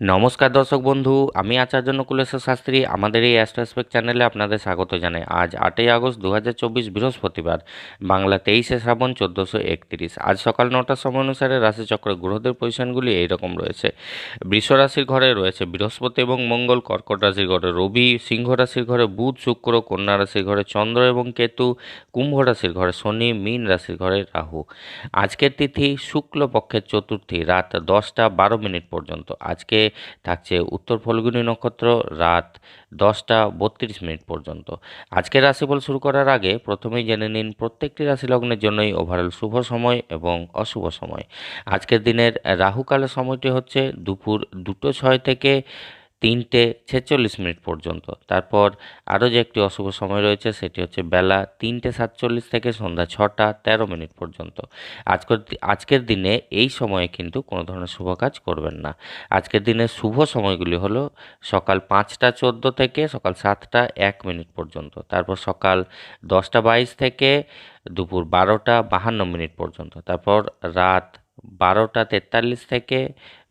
নমস্কার দর্শক বন্ধু, আমি আচার্য নকুলেশ্বর শাস্ত্রী। আমাদের এই অ্যাস্ট্রোস্পেক চ্যানেলে আপনাদের স্বাগত জানাই। আজ আটই আগস্ট দু হাজার চব্বিশ বৃহস্পতিবার, বাংলা তেইশে শ্রাবণ চোদ্দোশো একত্রিশ। আজ সকাল নটার সময় অনুসারে রাশিচক্রের গ্রহদের পজিশনগুলি এইরকম রয়েছে। বৃষ রাশির ঘরে রয়েছে বৃহস্পতি এবং মঙ্গল, কর্কট রাশির ঘরে রবি, সিংহ রাশির ঘরে বুধ, শুক্র, কন্যা রাশির ঘরে চন্দ্র এবং কেতু, কুম্ভ রাশির ঘরে শনি, মীন রাশির ঘরে রাহু। আজকের তিথি শুক্লপক্ষের চতুর্থী, রাত দশটা বারো মিনিট পর্যন্ত। আজকে থাকছে উত্তর ফলগুনি নক্ষত্র রাত দশটা বত্রিশ মিনিট পর্যন্ত। আজকের রাশিফল শুরু করার আগে প্রথমেই জেনে নিন প্রত্যেকটি রাশি লগ্নের জন্যই ওভারঅল শুভ সময় এবং অশুভ সময়। আজকের দিনের রাহুকালের সময়টি হচ্ছে দুপুর দুটো ছয় থেকে তিনটে ছেচল্লিশ মিনিট পর্যন্ত। তারপর আরও যে একটি অশুভ সময় রয়েছে সেটি হচ্ছে বেলা তিনটে সাতচল্লিশ থেকে সন্ধ্যা ছটা তেরো মিনিট পর্যন্ত। আজকের আজকের দিনে এই সময়ে কিন্তু কোনো ধরনের শুভ কাজ করবেন না। আজকের দিনের শুভ সময়গুলি হলো সকাল পাঁচটা চোদ্দ থেকে সকাল সাতটা এক মিনিট পর্যন্ত। তারপর সকাল দশটা বাইশ থেকে দুপুর বারোটা বাহান্ন মিনিট পর্যন্ত। তারপর রাত বারোটা তেতাল্লিশ থেকে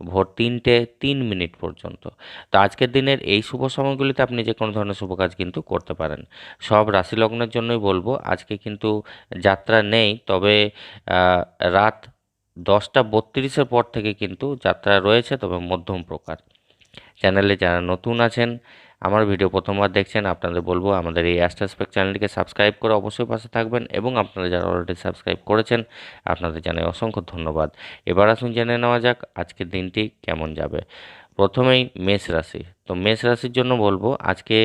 ভোর তিনটে তিন মিনিট পর্যন্ত। তো আজকের দিনের এই শুভ সময়গুলিতে আপনি যে কোনো ধরনের শুভ কাজ কিন্তু করতে পারেন। সব রাশি লগ্নের জন্যই বলব, আজকে কিন্তু যাত্রা নেই, তবে রাত দশটা বত্রিশের পর থেকে কিন্তু যাত্রা রয়েছে, তবে মধ্যম প্রকার। চ্যানেলে যারা নতুন আছেন আমার ভিডিও প্রথমবার দেখছেন আপনাদের বলব আমাদের এই অ্যাস্ট্রাসপেক চ্যানেলটিকে সাবস্ক্রাইব করে অবশ্যই পাশে থাকবেন এবং আপনারা যারা অলরেডি সাবস্ক্রাইব করেছেন, আপনাদের জানাই অসংখ্য ধন্যবাদ। এবার আসুন জেনে নেওয়া যাক আজকের দিনটি কেমন যাবে। প্রথমেই মেষ রাশি। তো মেষ রাশির জন্য বলব আজকে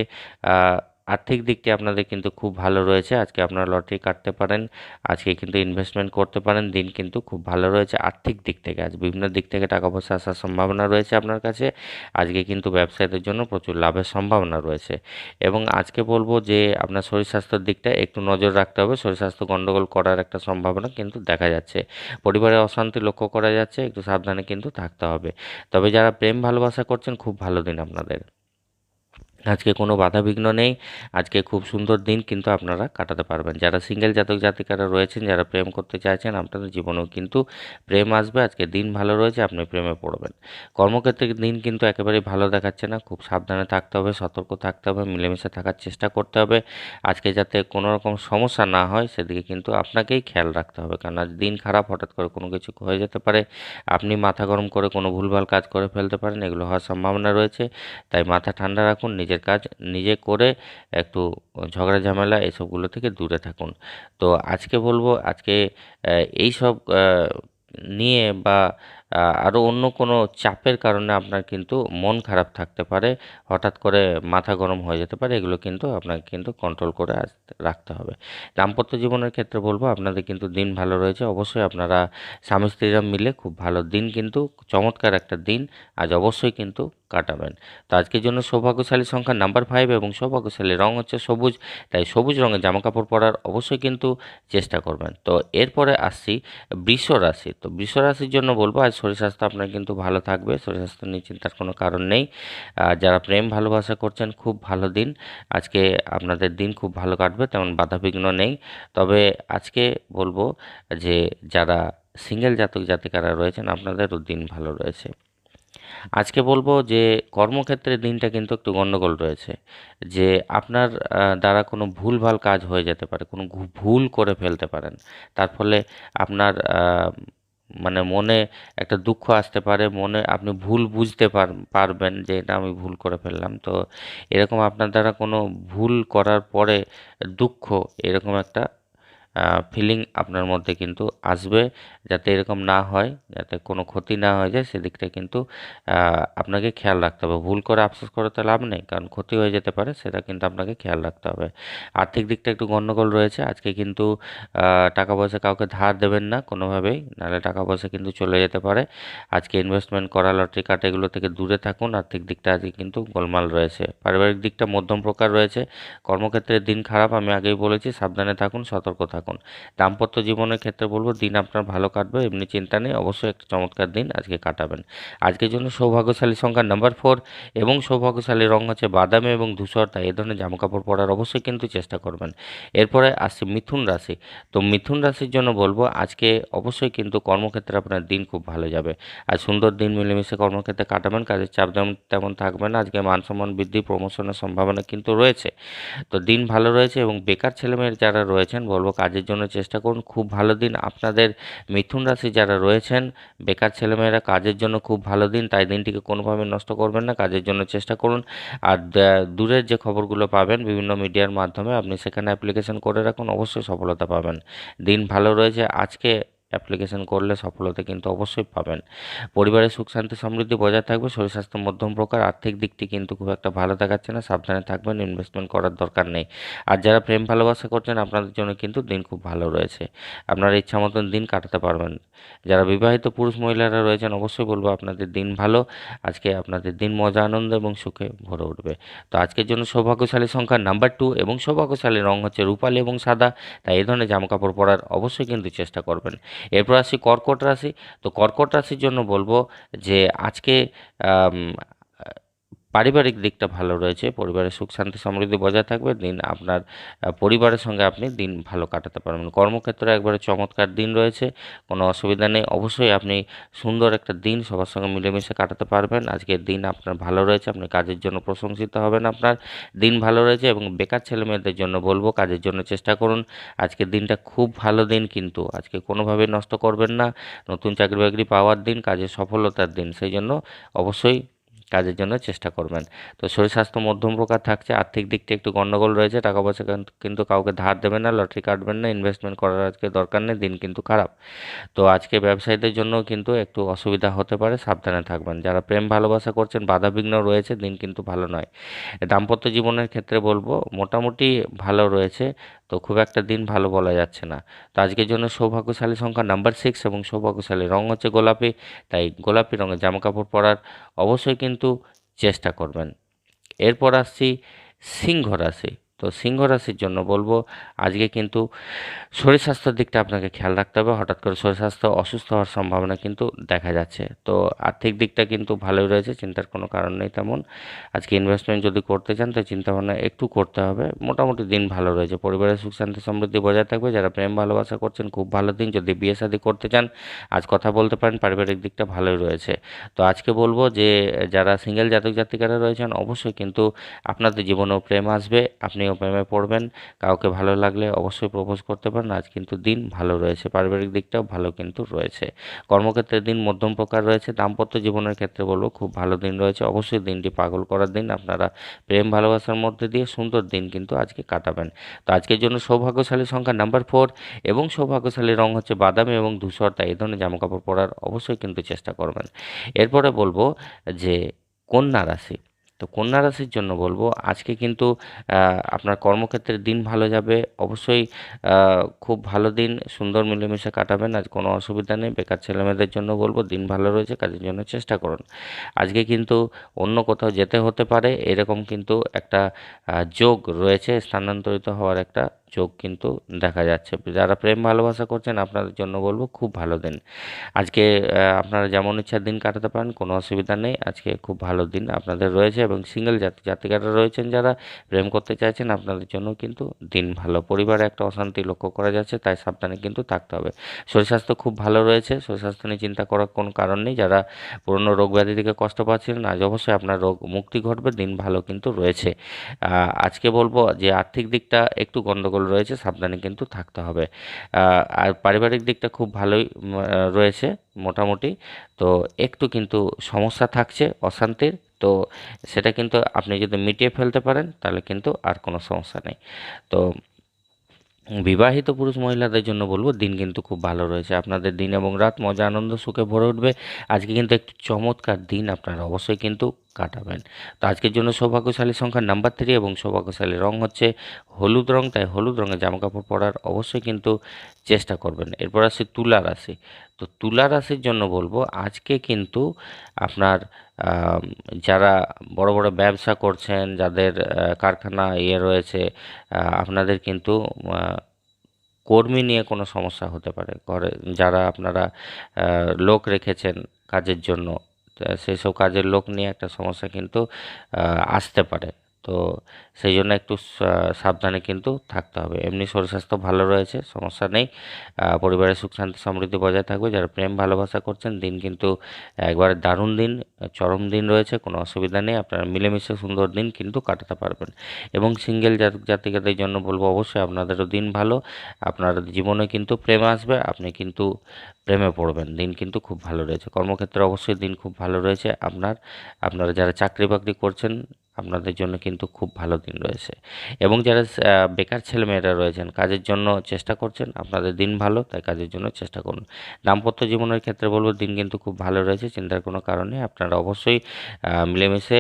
আর্থিক দিকটি আপনাদের কিন্তু খুব ভালো রয়েছে? আজকে আপনারা লটারি কাটতে পারেন, আজকে কিন্তু ইনভেস্টমেন্ট করতে পারেন, দিন কিন্তু খুব ভালো রয়েছে আর্থিক দিক থেকে। আজ বিভিন্ন দিক থেকে টাকা পয়সা আসার সম্ভাবনা রয়েছে আপনার কাছে, আজকে কিন্তু ব্যবসায়ীদের জন্য প্রচুর লাভের সম্ভাবনা রয়েছে। এবং আজকে বলব যে আপনার শরীর স্বাস্থ্যের দিকটা একটু নজর রাখতে হবে, শরীর স্বাস্থ্য গণ্ডগোল করার একটা সম্ভাবনা কিন্তু দেখা যাচ্ছে। পরিবারে অশান্তি লক্ষ্য করা যাচ্ছে, একটু সাবধানে কিন্তু থাকতে হবে। তবে যারা প্রেম ভালোবাসা করছেন, খুব ভালো দিন আপনাদের। আজকে কোনো বাধা বিঘ্ন নেই, আজকে খুব সুন্দর দিন কিন্তু আপনারা কাটাতে পারবেন। যারা সিঙ্গেল জাতক জাতিকারা রয়েছেন, যারা প্রেম করতে চাইছেন, আপনাদের জীবনেও কিন্তু প্রেম আসবে, আজকে দিন ভালো রয়েছে, আপনি প্রেমে পড়বেন। কর্মক্ষেত্রে দিন কিন্তু একেবারেই ভালো দেখাচ্ছে না, খুব সাবধানে থাকতে হবে, সতর্ক থাকতে হবে, মিলেমিশে থাকার চেষ্টা করতে হবে, আজকে যাতে কোনো রকম সমস্যা না হয়, সেদিকে কিন্তু আপনাকেই খেয়াল রাখতে হবে কারণ আজ দিন খারাপ, হঠাৎ করে কোনো কিছু হয়ে যেতে পারে, আপনি মাথা গরম করে কোনো ভুলভাল কাজ করে ফেলতে পারেন, এগুলো হওয়ার সম্ভাবনা রয়েছে, তাই মাথা ঠান্ডা রাখুন নিজের কাজ নিজে করে একটু ঝগড়া ঝামেলা এসবগুলো থেকে দূরে থাকুন। তো আজকে বলব আজকে এই সব নিয়ে বা আরও অন্য কোনো চাপের কারণে আপনার কিন্তু মন খারাপ থাকতে পারে, হঠাৎ করে মাথা গরম হয়ে যেতে পারে, এগুলো কিন্তু আপনাকে কিন্তু কন্ট্রোল করে রাখতে হবে। দাম্পত্য জীবনের ক্ষেত্রে বলব, আপনাদের কিন্তু দিন ভালো রয়েছে, অবশ্যই আপনারা স্বামী স্ত্রীরা মিলে খুব ভালো দিন কিন্তু, চমৎকার একটা দিন, আজ অবশ্যই কিন্তু কাটাবেন। তো আজকের জন্য সৌভাগ্যশালী সংখ্যা নাম্বার ফাইভ এবং সৌভাগ্যশালী রং হচ্ছে সবুজ, তাই সবুজ রঙের জামাকাপড় পরার অবশ্যই কিন্তু চেষ্টা করবেন। তো এরপরে আসছি বৃষ রাশি তো বৃষ রাশির জন্য বলব, আজ শরীর স্বাস্থ্য আপনার কিন্তু ভালো থাকবে, শরীর স্বাস্থ্য নিয়ে চিন্তার কোনো কারণ নেই। যারা প্রেম ভালোবাসা করছেন, খুব ভালো দিন। আজকে আপনাদের দিন খুব ভালো কাটবে, তেমন বাধাবিঘ্ন নেই। তবে আজকে বলব যে, যারা সিঙ্গেল জাতক জাতিকারা রয়েছেন, আপনাদেরও দিন ভালো রয়েছে। আজকে বলব যে, কর্মক্ষেত্রে দিনটা কিন্তু একটু গণ্ডগোল রয়েছে। যে, আপনার দ্বারা কোনো ভুলভাল কাজ হয়ে যেতে পারে, কোনো ভুল করে ফেলতে পারেন। তার ফলে আপনার মানে মনে একটা দুঃখ আসতে পারে, মনে আপনি ভুল বুঝতে পারবেন যে এটা আমি ভুল করে ফেললাম। তো এরকম আপনার দ্বারা কোনো ভুল করার পরে দুঃখ এরকম একটা ফিলিং আপনার মধ্যে কিন্তু আসবে। যাতে এরকম না হয়, যাতে কোনো ক্ষতি না হয়ে যায়, সেদিকটা কিন্তু আপনাকে খেয়াল রাখতে হবে। ভুল করে আফসোস করে তো লাভ নেই, কারণ ক্ষতি হয়ে যেতে পারে, সেটা কিন্তু আপনাকে খেয়াল রাখতে হবে। আর্থিক দিকটা একটু গণ্ডগোল রয়েছে, আজকে কিন্তু টাকা পয়সা কাউকে ধার দেবেন না কোনোভাবেই, নাহলে টাকা পয়সা কিন্তু চলে যেতে পারে। আজকে ইনভেস্টমেন্ট করা, লটারি কাট, এগুলো থেকে দূরে থাকুন, আর্থিক দিকটা আজকে কিন্তু গোলমাল রয়েছে। পারিবারিক দিকটা মধ্যম প্রকার রয়েছে, কর্মক্ষেত্রে দিন খারাপ, আমি আগেই বলেছি, সাবধানে থাকুন, সতর্ক থাকুন। থাকুন। দাম্পত্য জীবনের ক্ষেত্রে বলব, দিন আপনার ভালো কাটবে, এমনি চিন্তা নেই, অবশ্যই একটা চমৎকার দিন আজকে কাটাবেন। আজকের জন্য সৌভাগ্যশালী সংখ্যা নাম্বার ফোর এবং সৌভাগ্যশালী রং হচ্ছে বাদামি এবং ধূসর, তাই এ ধরনের জামাকাপড় পরার অবশ্যই কিন্তু চেষ্টা করবেন। এরপরে আসছে মিথুন রাশি। তো মিথুন রাশির জন্য বলব, আজকে অবশ্যই কিন্তু কর্মক্ষেত্রে আপনার দিন খুব ভালো যাবে। আর সুন্দর দিন মিলেমিশে কর্মক্ষেত্রে কাটাবেন, কাজের চাপ তেমন তেমন থাকবে না। আজকে মান সম্মান বৃদ্ধি প্রমোশনের সম্ভাবনা কিন্তু রয়েছে। তো দিন ভালো রয়েছে এবং বেকার ছেলেমেয়ের যারা রয়েছেন, বলব কাজের জন্য চেষ্টা করুন। খুব ভালো দিন। আপনাদের মিথুন রাশি যারা রয়েছেন, বেকার ছেলেমেয়েরা, কাজের জন্য খুব ভালো দিন। তাই দিনটিকে কোনোভাবে নষ্ট করবেন না। কাজের জন্য চেষ্টা করুন। আর দূরের যে খবরগুলো পাবেন বিভিন্ন মিডিয়ার মাধ্যমে, আপনি সেখানে অ্যাপ্লিকেশন করে রাখুন। অবশ্যই সফলতা পাবেন। দিন ভালো রয়েছে। আজকে অ্যাপ্লিকেশন করলে সফলতা কিন্তু অবশ্যই পাবেন। পরিবারের সুখ, শান্তি, সমৃদ্ধি বজায় থাকবে, শরীর স্বাস্থ্য মধ্যম প্রকার, আর্থিক দিকটি কিন্তু খুব একটা ভালো দেখাচ্ছে না, সাবধানে থাকবেন ইনভেস্টমেন্ট করার দরকার নেই। আর যারা প্রেম ভালোবাসা করছেন, আপনাদের জন্য কিন্তু দিন খুব ভালো রয়েছে। আপনারা ইচ্ছা মতন দিন কাটাতে পারবেন। যারা বিবাহিত পুরুষ মহিলারা রয়েছেন, অবশ্যই বলব আপনাদের দিন ভালো। আজকে আপনাদের দিন মজা, আনন্দ এবং সুখে ভরে উঠবে। তো আজকের জন্য সৌভাগ্যশালী সংখ্যা নাম্বার টু এবং সৌভাগ্যশালী রং হচ্ছে রূপালী এবং সাদা। তাই এই ধরনের জামাকাপড় পরার অবশ্যই কিন্তু চেষ্টা করবেন। এরপর আসি কর্কট রাশি। তো কর্কট রাশির জন্য বলব যে আজকে পারিবারিক দিকটা ভালো রয়েছে, পরিবারের সুখ, শান্তি, সমৃদ্ধি বজায় থাকবে, দিন আপনার পরিবারের সঙ্গে আপনি দিন ভালো কাটাতে পারবেন। কর্মক্ষেত্রে একবারে চমৎকার দিন রয়েছে, কোনো অসুবিধা নেই, অবশ্যই আপনি সুন্দর একটা দিন সবার সঙ্গে মিলেমিশে কাটাতে পারবেন। আজকের দিন আপনার ভালো রয়েছে, আপনি কাজের জন্য প্রশংসিত হবেন আপনার, দিন ভালো রয়েছে এবং বেকার ছেলে মেয়েদের জন্য বলব, কাজের জন্য চেষ্টা করুন, আজকের দিনটা খুব ভালো দিন কিন্তু, আজকে কোনোভাবে নষ্ট করবেন না, নতুন চাকরি বাকরি পাওয়ার দিন, কাজের সফলতার দিন, সেই জন্য অবশ্যই কাজের জন্য চেষ্টা করবেন। তো শরীর স্বাস্থ্য মধ্যম প্রকার থাকছে, আর্থিক দিকটা একটু গন্ডগোল রয়েছে, টাকা পয়সা কিন্তু- কাউকে ধার দেবেন না, লটারি কাটবেন না ইনভেস্টমেন্ট করার আজকে দরকার নেই, দিন কিন্তু খারাপ। তো আজকে ব্যবসায়ীদের জন্য কিন্তু একটু অসুবিধা হতে পারে, সাবধানে থাকবেন। যারা প্রেম ভালোবাসা করছেন, বাধাবিঘ্ন রয়েছে, দিন কিন্তু ভালো নয়। দাম্পত্য জীবনের ক্ষেত্রে বলব, মোটামুটি ভালো রয়েছে। তো খুব একটা দিন ভালো বলা যাচ্ছে না। তো আজকের জন্য সৌভাগ্যশালী সংখ্যা নাম্বার সিক্স এবং সৌভাগ্যশালী রঙ হচ্ছে গোলাপি, তাই গোলাপি রঙের জামাকাপড় পরার অবশ্যই কিন্তু চেষ্টা করবেন। এরপর আসছি সিংহ রাশি। তো সিংহ রাশির জন্য বলব, আজকে কিন্তু শরীর স্বাস্থ্যের দিকটা আপনাকে খেয়াল রাখতে হবে। হঠাৎ করে শরীর স্বাস্থ্য অসুস্থ হওয়ার সম্ভাবনা কিন্তু দেখা যাচ্ছে। তো আর্থিক দিকটা কিন্তু ভালোই রয়েছে, চিন্তার কোনো কারণ নেই তেমন। আজকে ইনভেস্টমেন্ট যদি করতে চান, তো চিন্তাভাবনা একটু করতে হবে। মোটামুটি দিন ভালো রয়েছে। পরিবারের সুখ, শান্তি, সমৃদ্ধি বজায় থাকবে। যারা প্রেম, ভালোবাসা করছেন, খুব ভালো দিন। যদি বিয়ে শাদী করতে চান, আজ কথা বলতে পারেন, পারিবারিক দিকটা ভালোই রয়েছে। তো আজকে বলব যে, যারা সিঙ্গেল জাতক জাতিকারা রয়েছেন, অবশ্যই কিন্তু আপনাদের জীবনেও প্রেম আসবে। আপনিও প্রেমে পড়বেন। কাউকে ভালো লাগলে অবশ্যই প্রপোজ করতে পারেন। আজ কিন্তু দিন ভালো রয়েছে। পারিবারিক দিকটাও ভালো কিন্তু রয়েছে। কর্মক্ষেত্রে দিন মধ্যম প্রকার রয়েছে। দাম্পত্য জীবনের ক্ষেত্রে বলব খুব ভালো দিন রয়েছে। অবশ্যই দিনটি পাগল করার দিন। আপনারা প্রেম, ভালোবাসার মধ্যে দিয়ে সুন্দর দিন কিন্তু আজকে কাটাবেন। তো আজকের জন্য সৌভাগ্যশালী সংখ্যা নাম্বার ফোর এবং সৌভাগ্যশালী রং হচ্ছে বাদামি এবং ধূসর, তাই এই ধরনের জামাকাপড় পরার অবশ্যই কিন্তু চেষ্টা করবেন। এরপরে বলব যে কন্যা রাশি। তো কন্যা রাশির জন্য বলব, আজকে কিন্তু আপনার কর্মক্ষেত্রে দিন ভালো যাবে। অবশ্যই খুব ভালো দিন, সুন্দর মিলেমিশে কাটাবেন আজ কোনো অসুবিধা নেই। বেকার ছেলেমেয়েদের জন্য বলব, দিন ভালো রয়েছে, কাজের জন্য চেষ্টা করুন। আজকে কিন্তু অন্য কোথাও যেতে হতে পারে, এরকম কিন্তু একটা যোগ রয়েছে, স্থানান্তরিত হওয়ার একটা যোগ কিন্তু দেখা যাচ্ছে। যারা প্রেম ভালোবাসা করছেন, আপনাদের জন্য বলব খুব ভালো দিন। আজকে আপনারা যেমন ইচ্ছা দিন কাটাতে পারেন, কোনো অসুবিধা নেই। আজকে খুব ভালো দিন আপনাদের রয়েছে এবং সিঙ্গেল জাতি, জাতিকারা রয়েছেন যারা প্রেম করতে চাইছেন, আপনাদের জন্য কিন্তু দিন ভালো। পরিবারে একটা অশান্তি লক্ষ্য করা যাচ্ছে, তাই সাবধানে কিন্তু থাকতে হবে। শরীর স্বাস্থ্য খুব ভালো রয়েছে, শরীর স্বাস্থ্য নিয়ে চিন্তা করার কোনো কারণ নেই। যারা পুরনো রোগ ব্যাধি থেকে কষ্ট পাচ্ছিলেন আজ অবশ্যই আপনার রোগ মুক্তি ঘটবে, দিন ভালো কিন্তু রয়েছে। আজকে বলব যে আর্থিক দিকটা একটু গন্ডগোল রয়েছে, সাবধানে কিন্তু থাকতে হবে। আর পারিবারিক দিকটা খুব ভালোই রয়েছে মোটামুটি। তো একটু কিন্তু সমস্যা থাকছে অশান্তির, তো সেটা কিন্তু আপনি যদি মিটিয়ে ফেলতে পারেন, তাহলে কিন্তু আর কোনো সমস্যা নেই। তো বিবাহিত পুরুষ মহিলাদের জন্য বলব, দিন কিন্তু খুব ভালো রয়েছে। আপনাদের দিন এবং রাত মজা, আনন্দ, সুখে ভরে উঠবে। আজকে কিন্তু একটু চমৎকার দিন, আপনারা অবশ্যই কিন্তু কাটাবেন। তো আজকের জন্য সৌভাগ্যশালী সংখ্যা নাম্বার থ্রি এবং সৌভাগ্যশালী রং হচ্ছে হলুদ রং, তাই হলুদ রঙের জামাকাপড় পরার অবশ্যই কিন্তু চেষ্টা করবেন। এরপর আসছে তুলা রাশি। তো তুলা রাশির জন্য বলব, আজকে কিন্তু আপনার যারা বড় বড় ব্যবসা করছেন, যাদের কারখানা ইয়ে রয়েছে আপনাদের কিন্তু কর্মী নিয়ে কোনো সমস্যা হতে পারে। ঘরে যারা আপনারা লোক রেখেছেন কাজের জন্য সেই সব কাজের লোক নিয়ে একটা সমস্যা কিন্তু আহ, আসতে পারে। তো সেই জন্য একটু সাবধানে কিন্তু থাকতে হবে। এমনি শরীর স্বাস্থ্য ভালো রয়েছে, সমস্যা নেই। পরিবারের সুখ শান্তি সমৃদ্ধি বজায় থাকবে। যারা প্রেম ভালোবাসা করছেন, দিন কিন্তু একবারে দারুণ দিন, চরম দিন রয়েছে, কোনো অসুবিধা নেই। আপনারা মিলেমিশে সুন্দর দিন কিন্তু কাটাতে পারবেন। এবং সিঙ্গেল জাতিকাদের জন্য বলব অবশ্যই, আপনাদেরও দিন ভালো, আপনার জীবনে কিন্তু প্রেম আসবে, আপনি কিন্তু প্রেমে পড়বেন। দিন কিন্তু খুব ভালো রয়েছে। কর্মক্ষেত্রে অবশ্যই দিন খুব ভালো রয়েছে। আপনার, আপনারা যারা চাকরি বাকরি করছেন আপনাদের জন্য কিন্তু খুব ভালো দিন রয়েছে। এবং যারা বেকার ছেলেমেয়েরা রয়েছেন, কাজের জন্য চেষ্টা করছেন, আপনাদের দিন ভালো, তাই কাজের জন্য চেষ্টা করুন। দাম্পত্য জীবনের ক্ষেত্রে বলব, দিন কিন্তু খুব ভালো রয়েছে, চিন্তার কোনো কারণে। আপনারা অবশ্যই মিলেমিশে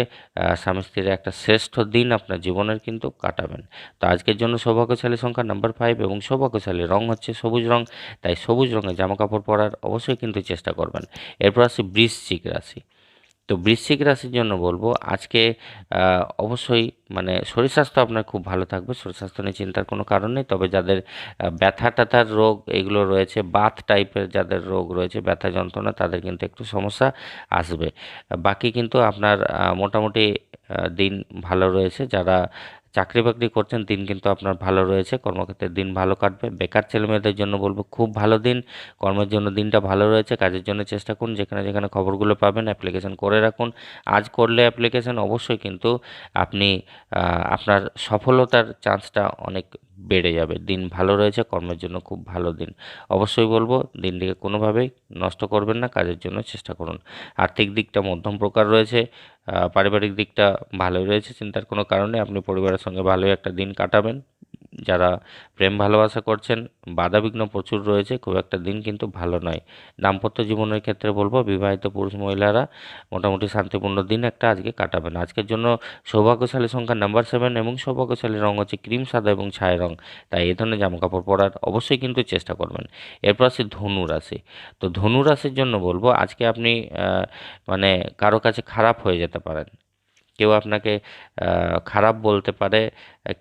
স্বামী স্ত্রীর একটা শ্রেষ্ঠ দিন আপনার জীবনের কিন্তু কাটাবেন। তো আজকের জন্য সৌভাগ্যশালী সংখ্যা নাম্বার ফাইভ এবং সৌভাগ্যশালী রং হচ্ছে সবুজ রং, তাই সবুজ রঙের জামা কাপড় পরার অবশ্যই কিন্তু চেষ্টা করবেন। এরপর আসি বৃশ্চিক রাশি। তো বৃশ্চিক রাশির জন্য বলব, আজকে অবশ্যই মানে শরীর স্বাস্থ্য আপনার খুব ভালো থাকবে। শরীর স্বাস্থ্য নিয়ে চিন্তার কোনো কারণ নেই। তবে যাদের ব্যথা ট্যাথার রোগ এগুলো রয়েছে, বাথ টাইপের যাদের রোগ রয়েছে, ব্যথা যন্ত্রণা, তাদের কিন্তু একটু সমস্যা আসবে। বাকি কিন্তু আপনার মোটামুটি দিন ভালো রয়েছে। যারা চাকরি বাকরি করছেন, দিন কিন্তু আপনার ভালো রয়েছে, কর্মক্ষেত্রে দিন ভালো কাটবে। বেকার ছেলেমেয়েদের জন্য বলব, খুব ভালো দিন। কর্মের জন্য দিনটা ভালো রয়েছে, কাজের জন্য চেষ্টা করুন, যেখানে যেখানে খবরগুলো পাবেন অ্যাপ্লিকেশন করে রাখুন। আজ করলে অ্যাপ্লিকেশন অবশ্যই কিন্তু আপনি আপনার সফলতার চান্সটা অনেক বেড়ে যাবে। দিন ভালো রয়েছে, কর্মের জন্য খুব ভালো দিন। অবশ্যই বলব, দিনটিকে কোনোভাবেই নষ্ট করবেন না, কাজের জন্য চেষ্টা করুন। আর্থিক দিকটা মধ্যম প্রকার রয়েছে পারিবারিক দিকটা ভালোই রয়েছে, চিন্তার কোনো কারণে আপনি পরিবারের সঙ্গে ভালোই একটা দিন কাটাবেন। যারা প্রেম ভালোবাসা করছেন, বাধাবিঘ্ন প্রচুর রয়েছে, খুব একটা দিন কিন্তু ভালো নয়। দাম্পত্য জীবনের ক্ষেত্রে বলব, বিবাহিত পুরুষ মহিলারা মোটামুটি শান্তিপূর্ণ দিন একটা আজকে কাটাবেন। আজকের জন্য সৌভাগ্যশালী সংখ্যা নাম্বার সেভেন এবং সৌভাগ্যশালী রং হচ্ছে ক্রিম, সাদা এবং ছায় রং। তাই এই ধরনের জামাকাপড় পরার অবশ্যই কিন্তু চেষ্টা করবেন। এরপর আছে ধনু রাশি। তো ধনু রাশির জন্য বলব, আজকে আপনি মানে কারও কাছে খারাপ হয়ে যেতে পারেন। কেউ আপনাকে খারাপ বলতে পারে,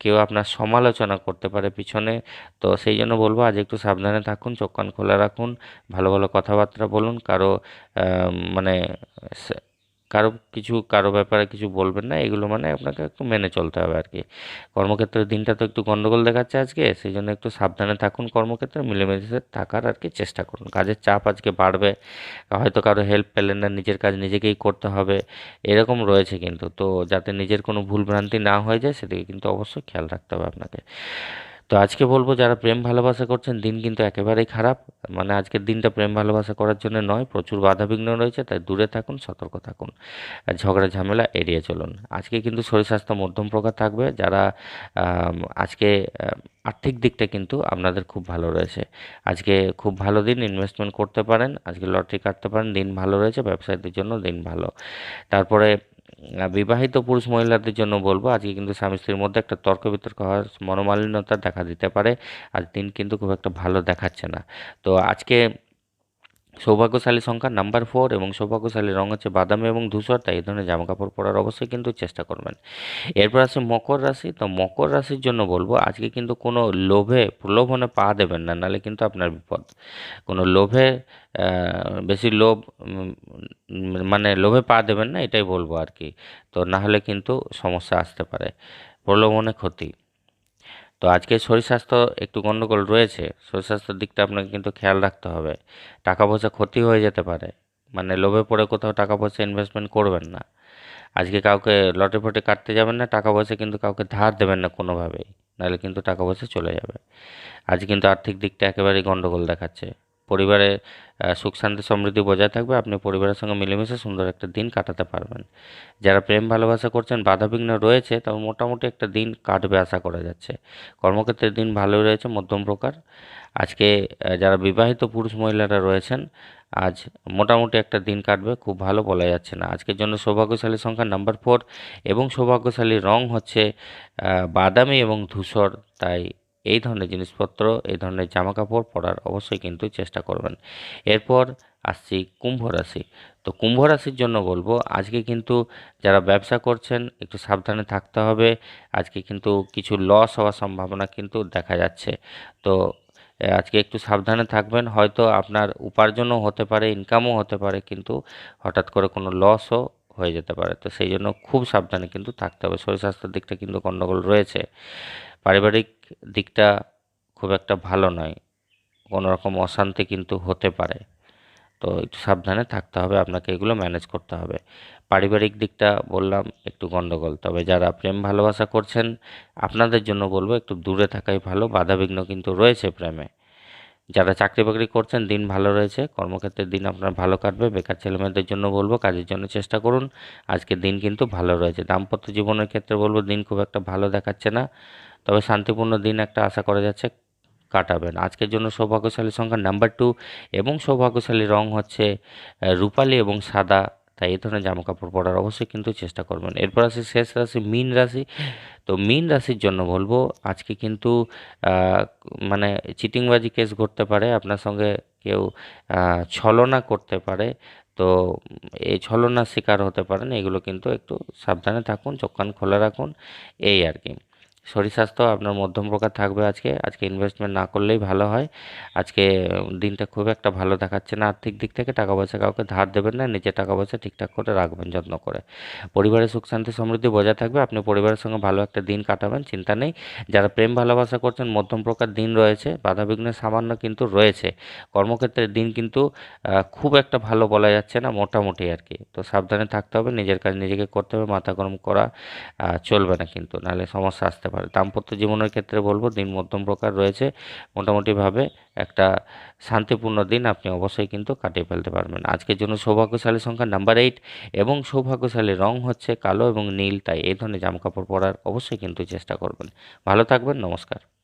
কেউ আপনার সমালোচনা করতে পারে পিছনে। তো সেই জন্য বলব, আজ একটু সাবধানে থাকুন, চোখ কান খোলা রাখুন, ভালো ভালো কথাবার্তা বলুন, কারও মানে কারও কিছু, কারও ব্যাপারে কিছু বলবেন না, এগুলো মানে আপনাকে একটু মেনে চলতে হবে আর কি কর্মক্ষেত্রের দিনটা তো একটু গন্ডগোল দেখাচ্ছে আজকে সেই জন্য একটু সাবধানে থাকুন কর্মক্ষেত্রে, মিলেমিশে থাকার আর কি চেষ্টা করুন। কাজের চাপ আজকে বাড়বে, হয়তো কারও হেল্প পেলেন না, নিজের কাজ নিজেকেই করতে হবে, এরকম রয়েছে কিন্তু। তো যাতে নিজের কোনো ভুলভ্রান্তি না হয়ে যায়, সেদিকে কিন্তু অবশ্যই খেয়াল রাখতে হবে আপনাকে। তো আজকে বলব যারা প্রেম ভালোবাসা করছেন, দিন কিন্তু একেবারেই খারাপ। মানে আজকের দিনটা প্রেম ভালোবাসা করার জন্য নয়, প্রচুর বাধাবিঘ্ন রয়েছে, তাই দূরে থাকুন, সতর্ক থাকুন ঝগড়া ঝামেলা এড়িয়ে চলুন। আজকে কিন্তু শরীর স্বাস্থ্য মধ্যম প্রকার থাকবে, যারা আজকে আর্থিক দিকটা কিন্তু আপনাদের খুব ভালো রয়েছে। আজকে খুব ভালো দিন ইনভেস্টমেন্ট করতে পারেন, আজকে লটারি কাটতে পারেন, দিন ভালো রয়েছে, ব্যবসায়ীদের জন্য দিন ভালো। তারপরে বিবাহিত পুরুষ মহিলাদের জন্য বলব, আজকে কিন্তু স্বামী স্ত্রীর মধ্যে একটা তর্ক বিতর্ক হওয়ার মনোমালিন্যতা দেখা দিতে পারে আজ দিন কিন্তু খুব একটা ভালো দেখাচ্ছে না। তো আজকে সৌভাগ্যশালী সংখ্যা নাম্বার ফোর এবং সৌভাগ্যশালী রং হচ্ছে বাদামি এবং ধূসর, তাই এই ধরনের জামাকাপড় পরার অবশ্যই কিন্তু চেষ্টা করবেন। এরপর আছে মকর রাশি, তো মকর রাশির জন্য বলব, আজকে কিন্তু কোনো লোভে, প্রলোভনে পা দেবেন না নাহলে কিন্তু আপনার বিপদ। কোনো লোভে বেশি লোভ মানে লোভে পা দেবেন না, এটাই বলব আর কি। তো না হলে কিন্তু সমস্যা আসতে পারে। প্রলোভনে ক্ষতি। তো আজকে শরীর স্বাস্থ্য একটু গণ্ডগোল রয়েছে। শরীর স্বাস্থ্যের দিকটা আপনাকে কিন্তু খেয়াল রাখতে হবে। টাকা পয়সা ক্ষতি হয়ে যেতে পারে। মানে লোভে পড়ে কোথাও টাকা পয়সা ইনভেস্টমেন্ট করবেন না। আজকে কাউকে লটে ফটে কাটতে যাবেন না, টাকা পয়সা কিন্তু কাউকে ধার দেবেন না কোনোভাবেই। নাহলে কিন্তু টাকা পয়সা চলে যাবে। আজ কিন্তু আর্থিক দিকটা একেবারেই গণ্ডগোল দেখাচ্ছে। পরিবারে সুখ, শান্তি, সমৃদ্ধি বজায় থাকবে, আপনি পরিবারের সঙ্গে মিলেমিশে সুন্দর একটা দিন কাটাতে পারবেন। যারা প্রেম, ভালোবাসা করছেন, বাধাবিঘ্ন রয়েছে, তবে মোটামুটি একটা দিন কাটবে আশা করা যাচ্ছে। কর্মক্ষেত্রের দিন ভালোই রয়েছে, মধ্যম প্রকার। আজকে যারা বিবাহিত পুরুষ মহিলারা রয়েছেন, আজ মোটামুটি একটা দিন কাটবে, খুব ভালো বলা যাচ্ছে না। আজকের জন্য সৌভাগ্যশালী সংখ্যা নাম্বার ফোর এবং সৌভাগ্যশালী রং হচ্ছে বাদামি এবং ধূসর, তাই এই ধরনের জিনিসপত্র, এই ধরনের জামা কাপড় পরার অবশ্যই কিন্তু চেষ্টা করবেন। এরপর আসছি কুম্ভ রাশি। তো কুম্ভ রাশির জন্য বলব, আজকে কিন্তু যারা ব্যবসা করছেন, একটু সাবধানে থাকতে হবে। আজকে কিন্তু কিছু লস হওয়ার সম্ভাবনা কিন্তু দেখা যাচ্ছে। তো আজকে একটু সাবধানে থাকবেন। হয়তো আপনার উপার্জনও হতে পারে ইনকামও হতে পারে, কিন্তু হঠাৎ করে কোনো লসও হয়ে যেতে পারে। তো সেই জন্য খুব সাবধানে কিন্তু থাকতে হবে। শরীর স্বাস্থ্যের দিকটা কিন্তু গণ্ডগোল রয়েছে। পারিবারিক দিকটা খুব একটা ভালো নয়। কোনো রকম অশান্তি কিন্তু হতে পারে। তো একটু সাবধানে থাকতে হবে, আপনাকে এগুলো ম্যানেজ করতে হবে। পারিবারিক দিকটা বললাম, একটু গণ্ডগোল তবে যারা প্রেম ভালোবাসা করছেন, আপনাদের জন্য বলব, একটু দূরে থাকাই ভালো। বাধাবিঘ্ন কিন্তু রয়েছে প্রেমে। যারা চাকরি বাকরি করছেন, দিন ভালো রয়েছে। কর্মক্ষেত্রের দিন আপনার ভালো কাটবে। বেকার ছেলেমেয়েদের জন্য বলব, কাজের জন্য চেষ্টা করুন। আজকের দিন কিন্তু ভালো রয়েছে। দাম্পত্য জীবনের ক্ষেত্রে বলব, দিন খুব একটা ভালো দেখাচ্ছে না। তবে শান্তিপূর্ণ দিন একটা আশা করা যাচ্ছে, কাটাবেন। আজকের জন্য সৌভাগ্যশালী সংখ্যা নাম্বার টু এবং সৌভাগ্যশালী রং হচ্ছে রূপালী রূপালি এবং সাদা। তাই এই ধরনের জামা কাপড় পরার অবশ্যই কিন্তু চেষ্টা করবেন। এরপর আসি শেষ রাশি, মীন রাশি। তো মীন রাশির জন্য বলব, আজকে কিন্তু মানে চিটিংবাজি কেস ঘটতে পারে, আপনার সঙ্গে কেউ ছলনা করতে পারে। তো এই ছলনার শিকার হতে পারেন, এগুলো কিন্তু একটু সাবধানে থাকুন, চোখ কান খোলা রাখুন, এই আর কি। শরীর স্বাস্থ্য আপনার মধ্যম প্রকার থাকবে আজকে। আজকে ইনভেস্টমেন্ট না করলেই ভালো হয়। আজকে দিনটা খুব একটা ভালো দেখাচ্ছে না। আর্থিক দিক থেকে টাকা পয়সা কাউকে ধার দেবেন না, নিজের টাকা পয়সা ঠিকঠাক করে রাখবেন, যত্ন করে। পরিবারের সুখ, শান্তি, সমৃদ্ধি বজায় থাকবে। আপনি পরিবারের সঙ্গে ভালো একটা দিন কাটাবেন, চিন্তা নেই। যারা প্রেম, ভালোবাসা করছেন, মধ্যম প্রকার দিন রয়েছে। বাধাবিঘ্নের সামান্য কিন্তু রয়েছে। কর্মক্ষেত্রের দিন কিন্তু খুব একটা ভালো বলা যাচ্ছে না, মোটামুটি আর কি। তো সাবধানে থাকতে হবে, নিজের কাজ নিজেকে করতে হবে, মাথা গরম করা চলবে না কিন্তু, নাহলে সমস্যা আসতে পারে দাম্পত্য জীবনের ক্ষেত্রে বলব, দিন মধ্যম প্রকার রয়েছে। মোটামুটিভাবে একটা শান্তিপূর্ণ দিন আপনি অবশ্যই কিন্তু কাটিয়ে ফেলতে পারবেন। আজকের জন্য সৌভাগ্যশালী সংখ্যা নাম্বার এইট এবং সৌভাগ্যশালী রং হচ্ছে কালো এবং নীল, তাই এই ধরনের জামাকাপড় পরার অবশ্যই কিন্তু চেষ্টা করবেন। ভালো থাকবেন, নমস্কার।